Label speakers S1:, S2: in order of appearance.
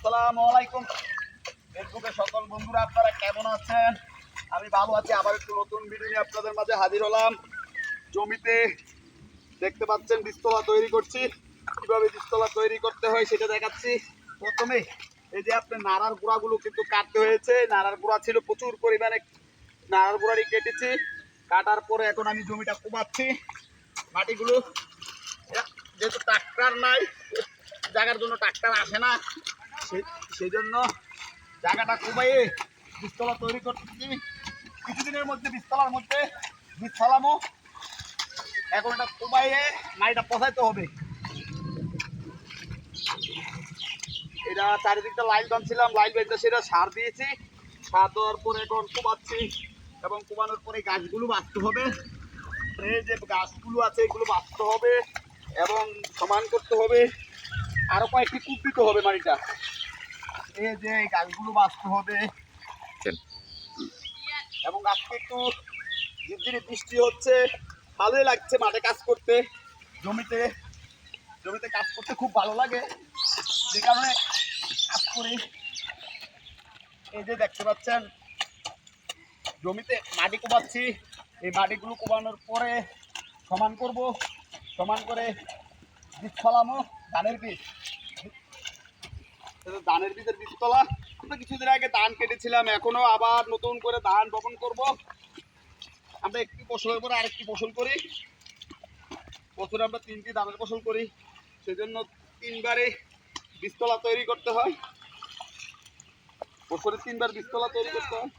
S1: আসসালামু আলাইকুম। ফেসবুকে সকল বন্ধুরা, আপনারা কেমন আছেন? আমি ভালো আছি, আবার একটু নতুন ভিডিও নিয়ে আপনাদের মাঝে হাজির হলাম। জমিতে দেখতে পাচ্ছেন বীজতলা তৈরি করছি। কীভাবে বীজতলা তৈরি করতে হয় সেটা দেখাচ্ছি। প্রথমে এই যে আপনার নাড়ার গুঁড়াগুলো কিন্তু কাটতে হয়েছে। নাড়ার গুঁড়া ছিল প্রচুর পরিমাণে নাড়ার গুঁড়ারই কেটেছি। কাটার পরে এখন আমি জমিটা কুমাচ্ছি। মাটিগুলো যেহেতু ট্রাক্টর নাই, জায়গার জন্য ট্রাক্টর আসে না। সেই জন্য জায়গাটা কুবাইয়ে বীজতলা তৈরি করতেছি। কিছুদিনের মধ্যে বীজতলার মধ্যে বীজ এখন এটা কুবাইয়ে মাটিটা পচাইতে হবে। এটা চারিদিকটা লাইন বাঁধছিলাম লাইন বেঁধে সেটা সার দিয়েছি। সার দেওয়ার পরে এখন কুবাচ্ছি এবং কুবানোর পরে গাছগুলো বাঁচতে হবে। এই যে গাছগুলো আছে, এগুলো বাঁচতে হবে এবং সমান করতে হবে। আরও কয়েকটি কূপ দিতে হবে মাটিটা। এই যে গাছগুলো বাঁচতে হবে। এবং আজকে একটু ঝিরঝিরি বৃষ্টি হচ্ছে। ভালোই লাগছে মাঠে কাজ করতে। জমিতে জমিতে কাজ করতে খুব ভালো লাগে। যে কারণে কাজ করি। এই যে দেখতে পাচ্ছেন জমিতে মাটি কোবাচ্ছি এই মাটিগুলো কোবানোর পরে সমান করব। সমান করে বীজ ফলামো ধানের বীজ। ধানের বীজের বীজতলা, আমরা কিছুদিন আগে ধান কেটেছিলাম, এখনও আবার নতুন করে ধান বপন করব। আমরা একটি ফসলের পরে আরেকটি ফসল করি। বছরে আমরা তিনটি ধানের ফসল করি। সেজন্য তিনবারে বীজতলা তৈরি করতে হয়। বছরে তিনবার বীজতলা তৈরি করতে হয়।